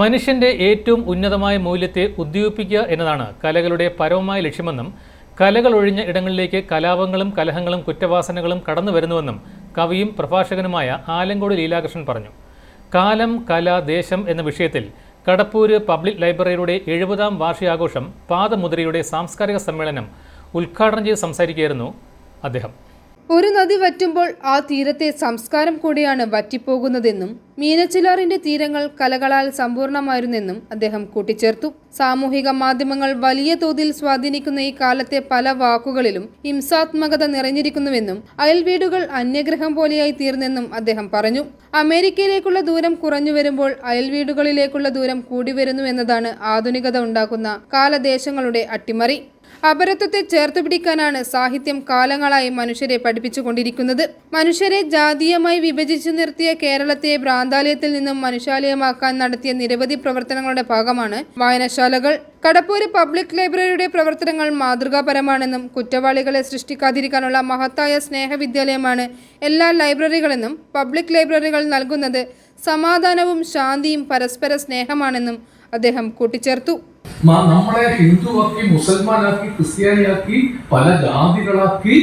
മനുഷ്യന്റെ ഏറ്റവും ഉന്നതമായ മൂല്യത്തെ ഉദ്ദീപിക്കുക എന്നതാണ് കലകളുടെ പരമമായ ലക്ഷ്യമെന്നും കലകൾ ഒഴിഞ്ഞ ഇടങ്ങളിലേക്ക് കലാപങ്ങളും കലഹങ്ങളും കുറ്റവാസനകളും കടന്നു വരുന്നുവെന്നും കവിയും പ്രഭാഷകനുമായ ആലങ്കോട് ലീലാകൃഷ്ണൻ പറഞ്ഞു. കാലം കല ദേശം എന്ന വിഷയത്തിൽ കടപ്പൂര് പബ്ലിക് ലൈബ്രറിയുടെ എഴുപതാം വാർഷികാഘോഷം പാദമുദ്രയുടെ സാംസ്കാരിക സമ്മേളനം ഉദ്ഘാടനം ചെയ്ത് സംസാരിക്കുകയായിരുന്നു അദ്ദേഹം. ഒരു നദി വറ്റുമ്പോൾ ആ തീരത്തെ സംസ്കാരം കൂടിയാണ് വറ്റിപ്പോകുന്നതെന്നും മീനച്ചിലാറിന്റെ തീരങ്ങൾ കലകളാൽ സമ്പൂർണമായിരുന്നെന്നും അദ്ദേഹം കൂട്ടിച്ചേർത്തു. സാമൂഹിക മാധ്യമങ്ങൾ വലിയ തോതിൽ സ്വാധീനിക്കുന്ന ഈ കാലത്തെ പല വാക്കുകളിലും ഹിംസാത്മകത നിറഞ്ഞിരിക്കുന്നുവെന്നും അയൽവീടുകൾ അന്യഗ്രഹം പോലെയായി തീർന്നെന്നും അദ്ദേഹം പറഞ്ഞു. അമേരിക്കയിലേക്കുള്ള ദൂരം കുറഞ്ഞു വരുമ്പോൾ അയൽവീടുകളിലേക്കുള്ള ദൂരം കൂടി വരുന്നു എന്നതാണ് ആധുനികത ഉണ്ടാക്കുന്ന കാലദേശങ്ങളുടെ അട്ടിമറി. അപരത്വത്തെ ചേർത്ത് പിടിക്കാനാണ് സാഹിത്യം കാലങ്ങളായി മനുഷ്യരെ പഠിപ്പിച്ചുകൊണ്ടിരിക്കുന്നത് മനുഷ്യരെ ജാതീയമായി വിഭജിച്ചു നിർത്തിയ കേരളത്തെ ഭ്രാന്താലയത്തിൽ നിന്നും മനുഷ്യാലയമാക്കാൻ നടത്തിയ നിരവധി പ്രവർത്തനങ്ങളുടെ ഭാഗമാണ് വായനശാലകൾ. കടപ്പൂര് പബ്ലിക് ലൈബ്രറിയുടെ പ്രവർത്തനങ്ങൾ മാതൃകാപരമാണെന്നും കുറ്റവാളികളെ സൃഷ്ടിക്കാതിരിക്കാനുള്ള മഹത്തായ സ്നേഹവിദ്യാലയമാണ് എല്ലാ ലൈബ്രറികളെന്നും പബ്ലിക് ലൈബ്രറികൾ നൽകുന്നത് സമാധാനവും ശാന്തിയും പരസ്പര സ്നേഹമാണെന്നും അദ്ദേഹം കൂട്ടിച്ചേർത്തു. നമ്മളെ ഹിന്ദുവാക്കി മുസൽമാനാക്കി ക്രിസ്ത്യാനിയാക്കി പല ജാതികളാക്കി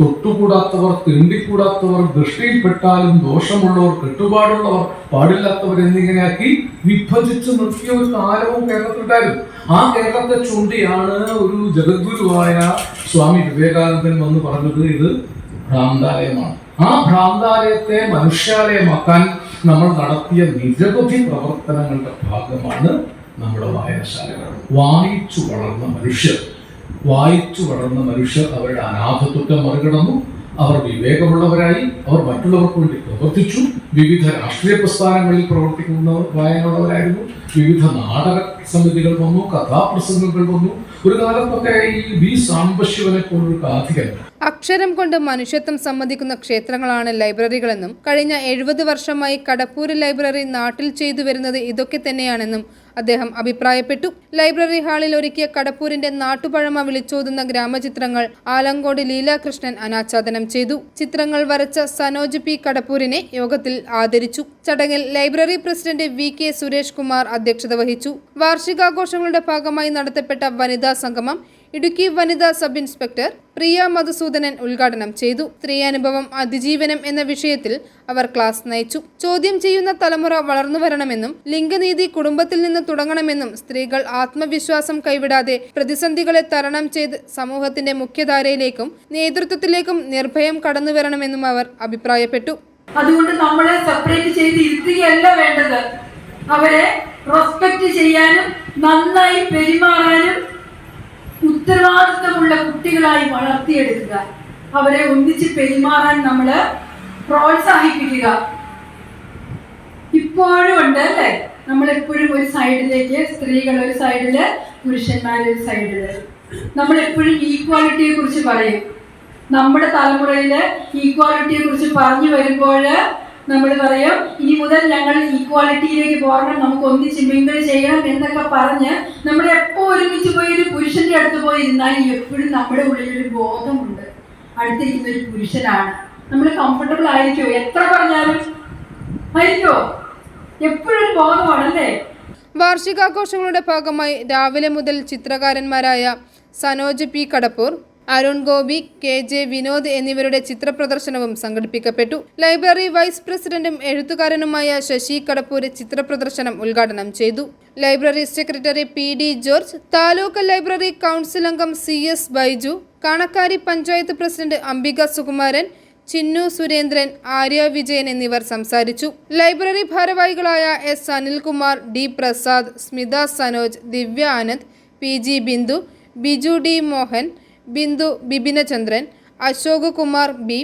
തൊട്ടുകൂടാത്തവർ തിണ്ടിക്കൂടാത്തവർ ദൃഷ്ടിയിൽപ്പെട്ടാലും ദോഷമുള്ളവർ കെട്ടുപാടുള്ളവർ പാടില്ലാത്തവർ എന്നിങ്ങനെയാക്കി വിഭജിച്ച് നിർത്തിയ ഒരു കാലവും കേരളത്തിലുണ്ടായിരുന്നു. ആ കേരളത്തെ ചൂണ്ടിയാണ് ഒരു ജഗദ്ഗുരുവായ സ്വാമി വിവേകാനന്ദൻ വന്ന് പറഞ്ഞത് ഇത് ഭ്രാന്താലയമാണ്. ആ ഭ്രാന്താലയത്തെ മനുഷ്യാലയമാക്കാൻ നമ്മൾ നടത്തിയ നിരവധി പ്രവർത്തനങ്ങളുടെ ഭാഗമാണ് നമ്മുടെ വായനശാലകളാണ്. വായിച്ചു വളർന്ന മനുഷ്യർ. വായിച്ചു വളർന്ന മനുഷ്യർ അവരുടെ അനാഥത്വത്തെ മറികടന്നു. അവർ വിവേകമുള്ളവരായി. അവർ മറ്റുള്ളവർക്ക് വേണ്ടി പ്രവർത്തിച്ചു. വിവിധ രാഷ്ട്രീയ പ്രസ്ഥാനങ്ങളിൽ പ്രവർത്തിക്കുന്ന വായനയുള്ളവരായിരുന്നു. വിവിധ നാടക സമിതികൾ വന്നു കഥാപ്രസംഗങ്ങൾ വന്നു. ഒരു കാലത്തൊക്കെ ഈ വി സാംബശിവനെ പോലൊരു കാഥികൻ അക്ഷരം കൊണ്ട് മനുഷ്യത്വം സംബന്ധിക്കുന്ന ക്ഷേത്രങ്ങളാണ് ലൈബ്രറികളെന്നും കഴിഞ്ഞ എഴുപത് വർഷമായി കടപ്പൂര് ലൈബ്രറി നാട്ടിൽ ചെയ്തു വരുന്നത് ഇതൊക്കെ തന്നെയാണെന്നും അദ്ദേഹം അഭിപ്രായപ്പെട്ടു. ലൈബ്രറി ഹാളിൽ ഒരുക്കിയ കടപ്പൂരിന്റെ നാട്ടുപഴമ വിളിച്ചോതുന്ന ഗ്രാമചിത്രങ്ങൾ ആലങ്കോട് ലീലാകൃഷ്ണൻ അനാച്ഛാദനം ചെയ്തു. ചിത്രങ്ങൾ വരച്ച സനോജ് പി കടപ്പൂരിനെ യോഗത്തിൽ ആദരിച്ചു. ചടങ്ങിൽ library president V K Suresh Kumar അധ്യക്ഷത വഹിച്ചു. വാർഷികാഘോഷങ്ങളുടെ ഭാഗമായി നടത്തപ്പെട്ട വനിതാ സംഗമം ഇടുക്കി വനിതാ സബ് ഇൻസ്പെക്ടർ പ്രിയ മധുസൂദനൻ ഉദ്ഘാടനം ചെയ്തു. സ്ത്രീയനുഭവം അതിജീവനം എന്ന വിഷയത്തിൽ അവർ ക്ലാസ് നയിച്ചു. ചോദ്യം ചെയ്യുന്ന തലമുറ വളർന്നു വരണമെന്നും ലിംഗനീതി കുടുംബത്തിൽ നിന്ന് തുടങ്ങണമെന്നും സ്ത്രീകൾ ആത്മവിശ്വാസം കൈവിടാതെ പ്രതിസന്ധികളെ തരണം ചെയ്ത് സമൂഹത്തിന്റെ മുഖ്യധാരയിലേക്കും നേതൃത്വത്തിലേക്കും നിർഭയം കടന്നു വരണമെന്നും അവർ അഭിപ്രായപ്പെട്ടു. അതുകൊണ്ട് നമ്മളെ സെപ്പറേറ്റ് ചെയ്ത് ഇരുത്തുകയല്ല വേണ്ടത്. അവരെ റെസ്പെക്ട് ചെയ്യാനും നന്നായി പെരുമാറാനും ഉത്തരവാദിത്തമുള്ള കുട്ടികളായി വളർത്തിയെടുക്കുക. അവരെ ഒന്നിച്ച് പെരുമാറാൻ നമ്മൾ പ്രോത്സാഹിപ്പിക്കുക. ഇപ്പോഴും ഉണ്ട് അല്ലേ? നമ്മളെപ്പോഴും ഒരു സൈഡിലേക്ക് സ്ത്രീകൾ ഒരു സൈഡിൽ പുരുഷന്മാർ ഒരു സൈഡിൽ. നമ്മളെപ്പോഴും ഈക്വാലിറ്റിയെ കുറിച്ച് പറയും. നമ്മുടെ തലമുറയിലെ ഈക്വാലിറ്റിയെ കുറിച്ച് പറഞ്ഞു വരുമ്പോൾ നമ്മൾ പറയാം ഇനി മുതൽ ഞങ്ങൾ ഈക്വാലിറ്റിയിലേക്ക് പോകണം നമുക്ക് ഒന്നിച്ച് മിങ്കിൾ ചെയ്യണം എന്നൊക്കെ പറഞ്ഞ് നമ്മൾ എപ്പോ ഒരുമിച്ച് പോയി ഒരു പുരുഷന്റെ അടുത്ത് പോയി ഇരുന്നാൽ എപ്പോഴും നമ്മുടെ ഉള്ളിൽ ഒരു ബോധമുണ്ട്. അടുത്തിരിക്കുന്ന ഒരു പുരുഷനാണ്. നമ്മൾ കംഫർട്ടബിൾ ആയിരിക്കോ? എത്ര പറഞ്ഞാലും? ആയിരിക്കോ എപ്പോഴും ഒരു ബോധമാണല്ലേ? വാർഷികാഘോഷങ്ങളുടെ ഭാഗമായി രാവിലെ മുതൽ ചിത്രകാരന്മാരായ Sanoj P Kadappoor Arun Gopi K J Vinod എന്നിവരുടെ ചിത്രപ്രദർശനവും സംഘടിപ്പിക്കപ്പെട്ടു. ലൈബ്രറി വൈസ് പ്രസിഡന്റും എഴുത്തുകാരനുമായ ശശി കടപ്പൂര് ചിത്രപ്രദർശനം ഉദ്ഘാടനം ചെയ്തു. Library secretary P D George taluk library council അംഗം C S Baiju Kanakkari panchayat president Ambika Sukumaran Chinnu Surendran Arya Vijayan എന്നിവർ സംസാരിച്ചു. ലൈബ്രറി ഭാരവാഹികളായ S Anilkumar D Prasad Smitha Sanoj Divya Anand P G Bindu Biju D Mohan Bindu Bipinachandran Ashok Kumar B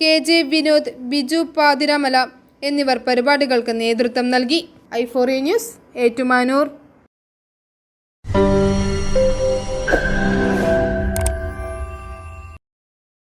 K J Vinod Biju Pathiramala എന്നിവർ പരിപാടികൾക്ക് നേതൃത്വം നൽകി. ഐഫോറിയ news Ettumanoor.